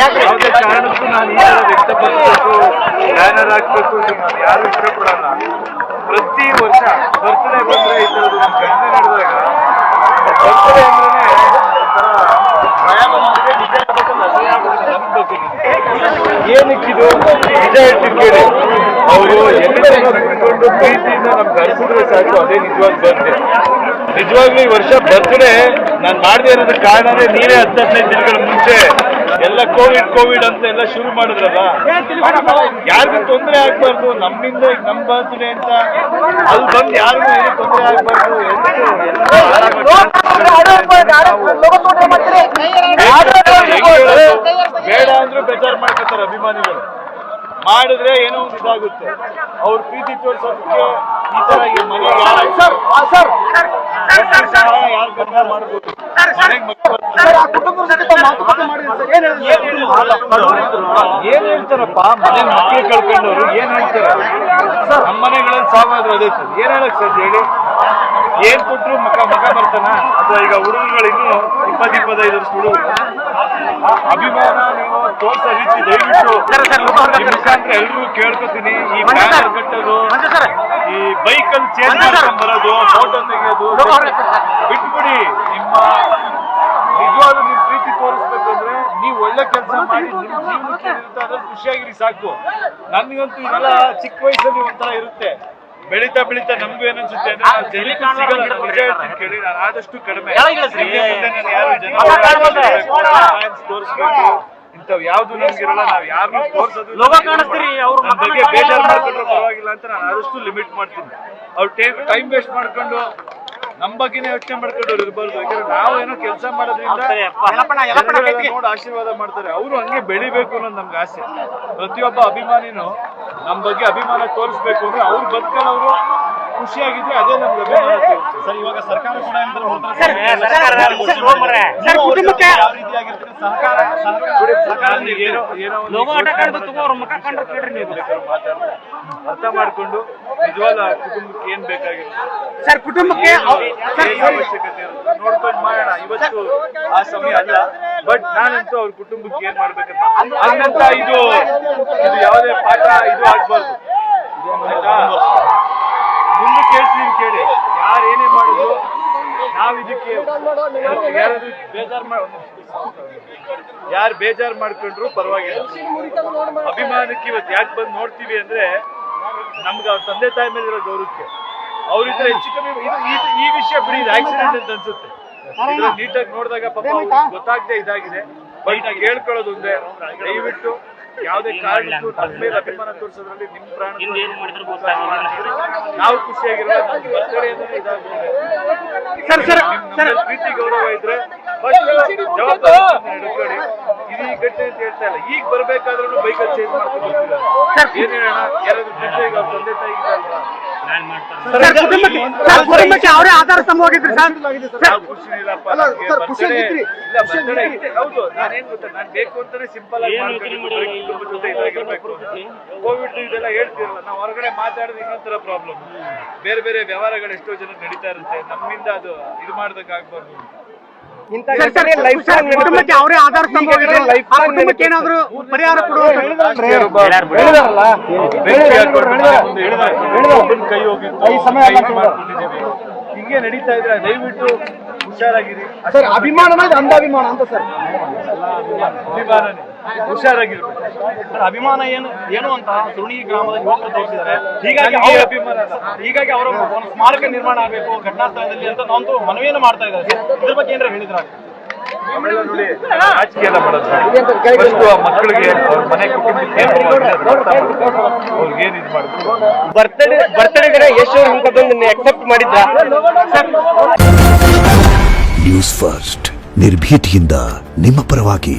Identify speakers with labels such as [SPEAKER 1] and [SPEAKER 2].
[SPEAKER 1] ಯಾವುದೇ ಕಾರಣಕ್ಕೂ ನಾನು ಈ ಥರ ವ್ಯಕ್ತಪಡಿಸಬೇಕು ಬ್ಯಾನರ್ ಹಾಕ್ಬೇಕು ನಾನು ಯಾರು ಇಷ್ಟಪಡಲ್ಲ ಪ್ರತಿ ವರ್ಷ ಬರ್ತಡೇ ಬಂದ್ರೆ ಈ ಥರದ್ದು ಘಟನೆ ನಡೆದಾಗ ಬರ್ತಡೇ ಅಂದ್ರೆ. ಏನಕ್ಕಿದು? ನಿಜ ಹೇಳ್ತೀನಿ ಕೇಳಿ. ಅವರು ಎಲ್ಲಿ ಕಟ್ಟಿಕೊಂಡು ಪ್ರೀತಿಯಿಂದ ನಮ್ಗೆ ಹರಿಸಿದ್ರೆ ಸಾಕು, ಅದೇ ನಿಜವಾದ ಬರ್ತ್ಡೇ ನಿಜವಾಗ್ಲೂ ಈ ವರ್ಷ ಬರ್ತ್ಡೇ, ನಾನು ಮಾಡದೇ ಇರೋದಕ್ಕೆ ಕಾರಣನೇ ನೀವೇ ಹತ್ತು ಹದಿನೈದು ದಿನಗಳ ಮುಂಚೆ. ಎಲ್ಲ ಕೋವಿಡ್ ಕೋವಿಡ್ ಅಂತ ಎಲ್ಲ ಶುರು ಮಾಡಿದ್ರಲ್ಲ? ಯಾರಿಗೂ ತೊಂದರೆ ಆಗ್ಬಾರ್ದು. ನಮ್ಮಿಂದ ನಮ್ ಬರ್ತದೆ ಅಂತ. ಅಲ್ಲಿ ಬಂದು ಯಾರಿಗೂ ಏನು ತೊಂದರೆ ಆಗ್ಬಾರ್ದು ಬೇಡ ಅಂದ್ರೂ ಬೇಜಾರು ಮಾಡ್ಕೊತಾರೆ ಅಭಿಮಾನಿಗಳು. ಮಾಡಿದ್ರೆ ಏನೋ ಒಂದು ಇದಾಗುತ್ತೆ. ಅವ್ರ ಪ್ರೀತಿ ತೋರಿಸೋದಕ್ಕೆ ಈ ತರ ಈ ಮನೆ ಯಾರು ಮಾಡ್ಬೋದು? ಮನೆಗೆ ಮಕ್ಳು ಏನ್ ಹೇಳ್ತಾರಪ್ಪ? ಮನೆ ಮಕ್ಳು ಕಳ್ಕೊಂಡವ್ರು ಏನ್ ಹೇಳ್ತಾರೆ? ನಮ್ಮ ಮನೆಗಳಲ್ಲಿ ಸಾವಾದ್ರು ಅದೇ ಸರ್. ಏನ್ ಹೇಳಕ್ ಸರ್ ಹೇಳಿ? ಏನ್ ಕೊಟ್ರು ಮಕ ಮಕ ಬರ್ತಾನ? ಅಥವಾ ಈಗ ಹುಡುಗರುಗಳು ಇನ್ನು ಇಪ್ಪತ್ ಇಪ್ಪತ್ತೈದು ವರ್ಷ ಹುಡುಗರು? ಅಭಿಮಾನ ನೀವು ತೋರ್ಸ ರೀತಿ ದಯವಿಟ್ಟು. ಮುಖಾಂತರ ಎಲ್ರಿಗೂ ಕೇಳ್ಕೊತೀನಿ. ಈ ಬ್ಯಾನರ್ ಕಟ್ಟೋದು ಈ ಬೈಕ್ ಅಲ್ಲಿ ಚೇಂಜ್ ಮಾಡ್ಕೊಂಡ್ ಬರೋದು ಫೋಟೋ ತೆಗೆಯೋದು ಬಿಟ್ಬಿಡಿ. ನಿಮ್ಮ ನಿಜವಾದ ನಿಮ್ ಪ್ರೀತಿ ತೋರಿಸ್ಬೇಕು. ನೀವು ಒಳ್ಳೆ ಕೆಲಸ ಮಾಡಿ ಜೀವನಕ್ಕೆ ಖುಷಿಯಾಗಿರಿ ಸಾಕು. ನನ್ಗಂತೂ ಇವೆಲ್ಲ ಚಿಕ್ಕ ವಯಸ್ಸಲ್ಲಿ ಒಂಥರ ಇರುತ್ತೆ. ಬೆಳೀತಾ ಬೆಳೀತಾ ನಮ್ಗೂ ಏನನ್ಸುತ್ತೆ ಅಂದ್ರೆ ಆದಷ್ಟು ಕಡಿಮೆ. ಯಾರು ಜನ ತೋರಿಸ್ಬೇಕು. ಇಂಥವ್ ಯಾವ್ದು ನಮ್ಗಿರಲ್ಲ ನಾವ್ ಯಾರನ್ನೂ ತೋರ್ಸೋದು
[SPEAKER 2] ಅವ್ರ
[SPEAKER 1] ನಮ್ ಬಗ್ಗೆ ಬೇಜಾರು ಮಾಡ್ಕೊಂಡ್ರೆ ಪರವಾಗಿಲ್ಲ ಅಂತ ನಾನು ಆದಷ್ಟು ಲಿಮಿಟ್ ಮಾಡ್ತೀನಿ. ಅವ್ರು ಟೈಮ್ ವೇಸ್ಟ್ ಮಾಡ್ಕೊಂಡು ನಮ್ ಬಗ್ಗೆನೇ ಯೋಚನೆ ಮಾಡ್ಕೊಂಡು ಇರ್ಬಾರ್ದು. ಯಾಕಂದ್ರೆ ನಾವು ಏನೋ ಕೆಲಸ ಮಾಡೋದ್ರಿಂದ ನೋಡಿ ಆಶೀರ್ವಾದ ಮಾಡ್ತಾರೆ. ಅವರು ಹಂಗೆ ಬೆಳಿಬೇಕು ಅನ್ನೋದು ನಮ್ಗೆ ಆಸೆ. ಪ್ರತಿಯೊಬ್ಬ ಅಭಿಮಾನಿನೂ ನಮ್ ಬಗ್ಗೆ ಅಭಿಮಾನ ತೋರಿಸ್ಬೇಕು ಅಂದ್ರೆ ಅವ್ರು ಬದುಕಲ್ಲ ಅವರು ಖುಷಿಯಾಗಿದ್ರೆ ಅದೇ ನಮ್ಗೆ
[SPEAKER 3] ಸರ್ ಇವಾಗ ಸರ್ಕಾರ ಕೂಡ
[SPEAKER 2] ಕುಟುಂಬಕ್ಕೆ
[SPEAKER 3] ಯಾವ ರೀತಿ ಸರ್ಕಾರ
[SPEAKER 1] ಏನೋ ಏನೋ ಮಾತಾಡ್ತಾರೆ. ಅರ್ಥ ಮಾಡ್ಕೊಂಡು ನಿಜವಾದ ಕುಟುಂಬಕ್ಕೆ ಏನ್ ಬೇಕಾಗಿರುತ್ತೆ
[SPEAKER 2] ಸರ್ ಕುಟುಂಬಕ್ಕೆ ಸರ್,
[SPEAKER 1] ಅವಶ್ಯಕತೆ ನೋಡ್ಕೊಂಡು ಮಾಡೋಣ. ಇವತ್ತು ಆ ಸಮಯ ಅಲ್ಲ. ಬಟ್ ನಾನಂತೂ ಅವ್ರ ಕುಟುಂಬಕ್ಕೆ ಏನ್ ಮಾಡ್ಬೇಕಂತ ಹಂಗಂತ ಇದು ಇದು ಯಾವುದೇ ಪಾಠ ಇದು ಆಗ್ಬಾರ್ದು ಆಯ್ತಾ? ಮುಂದಕ್ಕೆ ಹೇಳ್ತೀನಿ ಕೇಳಿ ಯಾರು ಏನೇ ಮಾಡಿದ್ರು ನಾವ್ ಇದಕ್ಕೆ ಬೇಜಾರ್ ಯಾರು ಬೇಜಾರು ಮಾಡ್ಕೊಂಡ್ರು ಪರವಾಗಿಲ್ಲ. ಅಭಿಮಾನಕ್ಕೆ ಇವತ್ತು ಯಾಕೆ ಬಂದು ನೋಡ್ತೀವಿ ಅಂದ್ರೆ ನಮ್ಗೆ ಅವ್ರ ತಂದೆ ತಾಯಿ ಮೇಲೆ ಇರೋ ಗೌರವಕ್ಕೆ. ಅವ್ರಿದ್ರೆ ಹೆಚ್ಚು ಕಮ್ಮಿ ಈ- ವಿಷಯ ಬಿಡಿ ಇದು ಆಕ್ಸಿಡೆಂಟ್ ಅಂತ ಅನ್ಸುತ್ತೆ. ನೀಟಾಗಿ ನೋಡಿದಾಗ ಪಾಪ ಗೊತ್ತಾಗದೆ ಇದಾಗಿದೆ. ಬಟ್ ಕೇಳ್ಕೊಳ್ಳೋದು ಹೇಳ್ಕೊಳ್ಳೋದು ಒಂದೇ. ದಯವಿಟ್ಟು ಯಾವುದೇ ಕಾರಣಕ್ಕೂ ನಮ್ಮ ಮೇಲೆ ಅಭಿಮಾನ ತೋರಿಸೋದ್ರಲ್ಲಿ ನಿಮ್ ಪ್ರಾಣ ನಾವು ಖುಷಿಯಾಗಿರೋ ಬರ್ತಡೇ ಅಂದ್ರೆ ಇದಾಗುತ್ತೆ
[SPEAKER 2] ಸರ್ ಸರ್
[SPEAKER 1] ನಮ್ಮಲ್ಲಿ ಪ್ರೀತಿ ಗೌರವ ಇದ್ರೆ ಜವಾಬ್ದಾರಿ ನಡ್ಕೊಳ್ಳಿ ಇದು ಈ ಘಟನೆ ಅಂತ ಹೇಳ್ತಾ ಇಲ್ಲ. ಈಗ ಬರ್ಬೇಕಾದ್ರೂ ಬೈಕಲ್ಲಿ ಚೇಂಜ್ ಮಾಡ್ಕೊಂಡು ಏನ್ ಹೇಳೋಣ ಯಾರಾದ್ರೂ ತಂದೆ ತಾಯಿ ಅವ್ರ
[SPEAKER 2] ಸರ್ ಕುಟುಂಬಕ್ಕೆ ಸರ್ ಕುಟುಂಬಕ್ಕೆ ಅವರೇ ಆಧಾರ ಸ್ತಂಭವಾಗಿದ್ರು ಸರ್.
[SPEAKER 1] ಇಲ್ಲ ಹೌದು ನಾನೇನ್ ಗೊತ್ತಾ ನಾನ್ ಬೇಕು ಅಂತಾನೆ ಸಿಂಪಲ್ ಆಗಿ ಮಾಡ್ಕೊಂಡಿದ್ದು ಬರೀ ಕುಟುಂಬದ ಜೊತೆ ಇದಾಗಿರ್ಬೇಕು ಕೋವಿಡ್ ಇದೆಲ್ಲ ಹೇಳ್ತಿರಲ್ಲ ನಾವು ಹೊರಗಡೆ ಮಾತಾಡಿದ್ರೆ ಇನ್ನೊಂಥರ ಪ್ರಾಬ್ಲಮ್ ಬೇರೆ ಬೇರೆ ವ್ಯವಹಾರಗಳು ಎಷ್ಟೋ ಜನ ನಡೀತಾ ಇರುತ್ತೆ. ನಮ್ಮಿಂದ ಅದು ಇದು ಮಾಡ್ದಕ್ ಆಗ್ಬಾರ್ದು
[SPEAKER 2] ಸರ್, ಸರ್, ಸರ್, ಕುಟುಂಬಕ್ಕೆ ಅವರೇ ಆಧಾರ ಕುಟುಂಬಕ್ಕೆ ಏನಾದ್ರು ಪರಿಹಾರ
[SPEAKER 1] ಹಿಂಗೆ ನಡೀತಾ ಇದ್ರೆ ದಯವಿಟ್ಟು ಹುಷಾರಾಗಿರಿ
[SPEAKER 4] ಸರ್ ಅಭಿಮಾನ ಅಂದಾಭಿಮಾನ ಅಂತ ಸರ್
[SPEAKER 1] ಅಭಿಮಾನನೇ ಹುಷಾರಾಗಿರ್ಬೇಕು.
[SPEAKER 3] ಸರ್ ಅಭಿಮಾನ ಏನು ಏನು ಅಂತ ಸುರುಣಿ ಗ್ರಾಮದ ಯುವಕರು ತೋರಿಸಿದ್ದಾರೆ. ಹೀಗಾಗಿ ಅವ್ರ
[SPEAKER 1] ಅಭಿಮಾನ.
[SPEAKER 3] ಹೀಗಾಗಿ ಅವರ ಒಂದು ಸ್ಮಾರಕ ನಿರ್ಮಾಣ ಆಗಬೇಕು ಘಟನಾ ಸ್ಥಳದಲ್ಲಿ ಅಂತ ನಾವೊಂದು ಮನವಿಯನ್ನು ಮಾಡ್ತಾ ಇದ್ದಾರೆ ಇದ್ರ ಬಗ್ಗೆ ಏನಾರ ಹೇಳಿದ್ರ?
[SPEAKER 1] ರಾಜಕೀಯ ಎಲ್ಲ ಮಾಡೋದು ಫಸ್ಟ್ ಮಕ್ಕಳಿಗೆ ಅವ್ರ ಮನೆ ಕುಟುಂಬಕ್ಕೆ ಏನ್ ನೋವಾಗಿದೆ ಅದನ್ನ ಅರ್ಥ ಮಾಡ್ಬೇಕು. ಅವ್ರಿಗೆ ಏನ್ ಇದು ಮಾಡ್ಬೇಕು
[SPEAKER 4] ಬರ್ತ್ಡೇ ಬರ್ತ್ಡೇ ದಿನ ಯಶ್ ಅವ್ರು ಇಂಥದ್ದೊಂದು ಅಕ್ಸೆಪ್ಟ್ ಮಾಡಿದ್ರ?
[SPEAKER 5] ನ್ಯೂಸ್ ಫಸ್ಟ್ ನಿರ್ಭೀತಿಯಿಂದ ನಿಮ್ಮ ಪರವಾಗಿ.